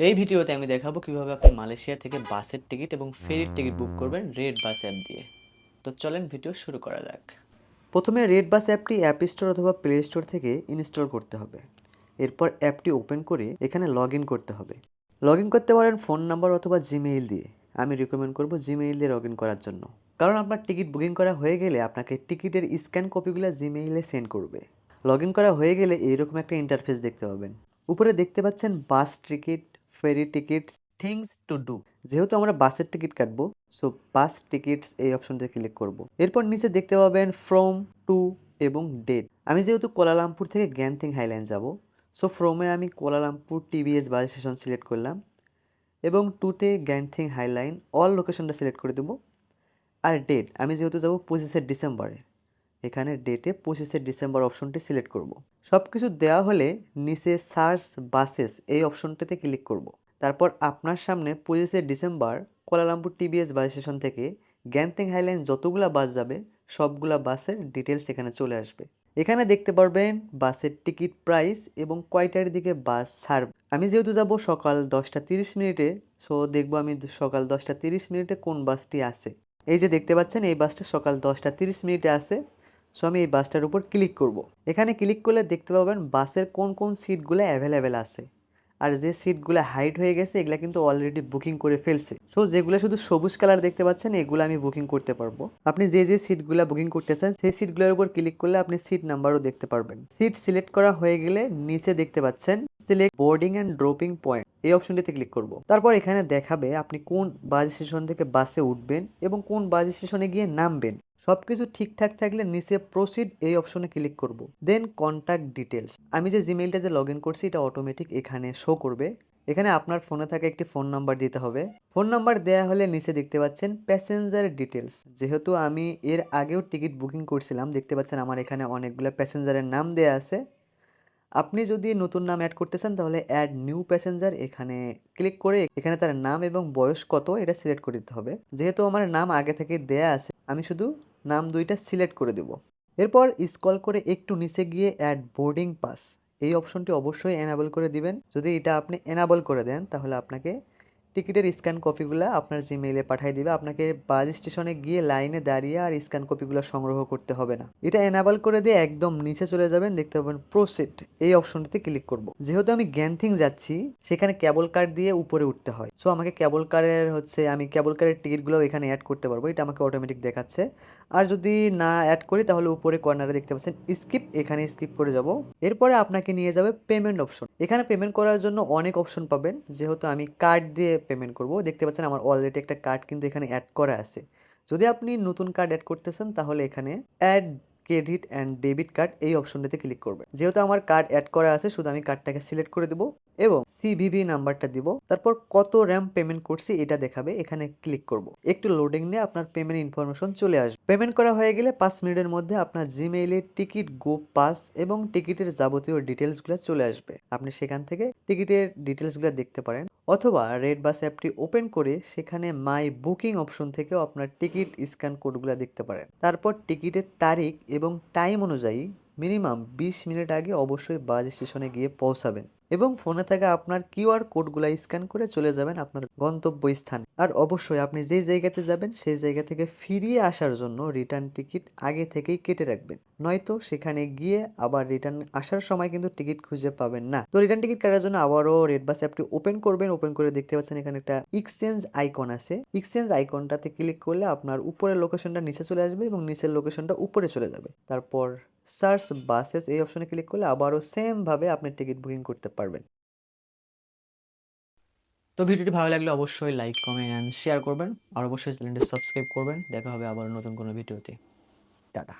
এই ভিডিওতে আমি দেখাবো কীভাবে আপনি মালয়েশিয়া থেকে বাসের টিকিট এবং ফেরির টিকিট বুক করবেন রেড বাস অ্যাপ দিয়ে। তো চলেন ভিডিও শুরু করা যাক। প্রথমে রেড বাস অ্যাপটি অ্যাপ স্টোর অথবা প্লে স্টোর থেকে ইনস্টল করতে হবে। এরপর অ্যাপটি ওপেন করে এখানে লগ ইন করতে হবে। লগ ইন করতে পারেন ফোন নাম্বার অথবা জিমেইল দিয়ে। আমি রিকমেন্ড করব জিমেইল দিয়ে লগ ইন করার জন্য। কারণ আপনার টিকিট বুকিং করা হয়ে গেলে আপনাকে টিকিটের স্ক্যান কপিগুলো জিমেইলে সেন্ড করবে। লগ ইন করা হয়ে গেলে এইরকম একটা ইন্টারফেস দেখতে পাবেন। উপরে দেখতে পাচ্ছেন bus ticket ferry tickets, things to do. যেহেতু আমরা বাসের টিকিট কাটবো, সো বাস টিকিটস এই অপশনটা ক্লিক করব। এরপর নিচে দেখতে পাবেন ফ্রম, টু এবং ডেট। আমি যেহেতু কোলালামপুর থেকে গ্যানথিং হাইল্যান্ড যাব, সো ফ্রমে আমি Kuala Lumpur TBS bus station select করলাম এবং টুতে গ্যানথিং হাইলাইন অল লোকেশনটা সিলেক্ট করে দেবো। আর ডেট, আমি যেহেতু যাব পঁচিশে ডিসেম্বরে। এখানে ডেটে পঁচিশে ডিসেম্বর অপশনটি সিলেক্ট করব। সব কিছু দেওয়া হলে নিচে সার্চ বাসেস এই অপশনটিতে ক্লিক করব। তারপর আপনার সামনে পঁচিশে December Kuala Lumpur TBS bus station থেকে গ্যানথিং হাইলাইন যতগুলা বাস যাবে, সবগুলা বাসের ডিটেলস এখানে চলে আসবে। এখানে দেখতে পারবেন বাসের টিকিট প্রাইস এবং কয়টার দিকে বাস ছাড়বে আমি যেহেতু যাব সকাল দশটা তিরিশ মিনিটে, সো দেখব আমি সকাল দশটা তিরিশ মিনিটে কোন বাসটি আছে। এই যে দেখতে পাচ্ছেন, এই বাসটা সকাল দশটা তিরিশ মিনিটে আছে। সো আমি এই বাসটার উপর ক্লিক করব। এখানে ক্লিক করলে দেখতে পাবেন বাসের কোন কোন সিটগুলো অ্যাভেলেবেল আছে। আর যে সিটগুলো হাইট হয়ে গেছে, এগুলা কিন্তু অলরেডি বুকিং করে ফেলছে। সো যেগুলো শুধু সবুজ কালার দেখতে পাচ্ছেন, এগুলো আমি বুকিং করতে পারব। আপনি যে যে সিটগুলো বুকিং করতে চান, সেই সিটগুলোর উপর ক্লিক করলে আপনি সিট নাম্বারও দেখতে পারবেন। সিট সিলেক্ট করা হয়ে গেলে নিচে দেখতে পাচ্ছেন select boarding and dropping point এই অপশনটিতে ক্লিক করব। তারপর এখানে দেখাবে আপনি কোন বাস স্টেশন থেকে বাসে উঠবেন এবং কোন বাস স্টেশনে গিয়ে নামবেন। সব কিছু ঠিকঠাক থাকলে নিচে প্রসিড এই অপশনে ক্লিক করব। দেন কন্ট্যাক্ট ডিটেলস আমি যে জিমেইলটাতে লগ ইন করছি, এটা অটোমেটিক এখানে শো করবে। এখানে আপনার ফোনে থাকা একটি ফোন নাম্বার দিতে হবে। ফোন নাম্বার দেয়া হলে নিচে দেখতে পাচ্ছেন প্যাসেঞ্জার ডিটেলস যেহেতু আমি এর আগেও টিকিট বুকিং করছিলাম, দেখতে পাচ্ছেন আমার এখানে অনেকগুলো প্যাসেঞ্জারের নাম দেয়া আছে। আপনি যদি নতুন নাম অ্যাড করতে চান, তাহলে অ্যাড নিউ প্যাসেঞ্জার এখানে ক্লিক করে এখানে তার নাম এবং বয়স কত, এটা সিলেক্ট করে দিতে হবে। যেহেতু আমার নাম আগে থেকে দেয়া আছে, আমি শুধু নাম দুইটা সিলেক্ট করে দেব। এরপর স্কল করে একটু নিচে গিয়ে অ্যাড বোর্ডিং পাস এই অপশনটি অবশ্যই এনাবল করে দিবেন। যদি এটা আপনি এনাবল করে দেন, তাহলে আপনাকে টিকিটের স্ক্যান কপিগুলো আপনার জিমেইলে পাঠিয়ে দিবে। আপনাকে বাস স্টেশনে গিয়ে লাইনে দাঁড়িয়ে আর স্ক্যান কপিগুলো সংগ্রহ করতে হবে না। এটা এনাবল করে দিয়ে একদম নিচে চলে যাবেন, দেখতে পাবেন প্রোসেট এই অপশনটিতে ক্লিক করব। যেহেতু আমি গ্যানথিং যাচ্ছি, সেখানে কেবল কার দিয়ে উপরে উঠতে হয়। সো আমাকে কেবল কারের হচ্ছে, আমি কেবল কারের টিকিটগুলো এখানে অ্যাড করতে পারব। এটা আমাকে অটোমেটিক দেখাচ্ছে। আর যদি না অ্যাড করি, তাহলে উপরে কর্নারে দেখতে পাচ্ছেন স্কিপ এখানে স্কিপ করে যাব। এরপরে আপনাকে নিয়ে যাবে পেমেন্ট অপশন এখানে পেমেন্ট করার জন্য অনেক অপশন পাবেন। যেহেতু আমি কার্ড দিয়ে পেমেন্ট করব। দেখতে পাচ্ছেন আমার অলরেডি একটা কার্ড কিন্তু এখানে অ্যাড করা আছে। যদি আপনি নতুন কার্ড অ্যাড করতে চান তাহলে এখানে add credit and debit card এই অপশনটিতে ক্লিক করবে। যেহেতু আমার কার্ড অ্যাড করা আছে, শুধু আমি কার্ডটাকে সিলেক্ট করে দেবো এবং সিভিভি নাম্বারটা দিব। তারপর কত র্যাম পেমেন্ট করছি এটা দেখাবে, এখানে ক্লিক করব। একটু লোডিং নিয়ে আপনার পেমেন্ট ইনফরমেশন চলে আসবে। পেমেন্ট করা হয়ে গেলে পাঁচ মিনিটের মধ্যে আপনার জিমেইলে টিকিট গো পাস এবং টিকিটের যাবতীয় ডিটেলসগুলো চলে আসবে। আপনি সেখান থেকে টিকিটের ডিটেলসগুলো দেখতে পারেন। অথবা রেড বাস অ্যাপটি ওপেন করে সেখানে মাই বুকিং অপশন থেকেও আপনার টিকিট স্ক্যান কোডগুলো দেখতে পারেন। তারপর টিকিটের তারিখ এবং টাইম অনুযায়ী মিনিমাম বিশ মিনিট আগে অবশ্যই বাস স্টেশনে গিয়ে পৌঁছাবেন। এবং ফোনে থাকা আপনার কিউআর কোডগুলো স্ক্যান করে চলে যাবেন আপনার গন্তব্য স্থানে আর অবশ্যই আপনি যেই জায়গাতে যাবেন, সেই জায়গা থেকে ফিরিয়ে আসার জন্য রিটার্ন টিকিট আগে থেকেই কেটে রাখবেন। নয়তো সেখানে গিয়ে আবার রিটার্ন আসার সময় কিন্তু টিকিট খুঁজে পাবেন না। তো রিটার্ন টিকিট কাটার জন্য আবারও রেড বাস অ্যাপটি ওপেন করবেন। ওপেন করে দেখতে পাচ্ছেন এখানে একটা এক্সচেঞ্জ আইকন আছে। এক্সচেঞ্জ আইকনটাতে ক্লিক করলে আপনার উপরের লোকেশনটা নিচে চলে আসবে এবং নিচের লোকেশনটা উপরে চলে যাবে। তারপর সার্চ বাসেস এই অপশনে ক্লিক করলে আবারও সেমভাবে আপনি টিকিট বুকিং করতে পারবেন। তো ভিডিওটি ভালো লাগলে অবশ্যই লাইক, কমেন্ট অ্যান্ড শেয়ার করবেন। আর অবশ্যই চ্যানেলটি সাবস্ক্রাইব করবেন। দেখা হবে আবার নতুন কোনো ভিডিওতে। টাটা।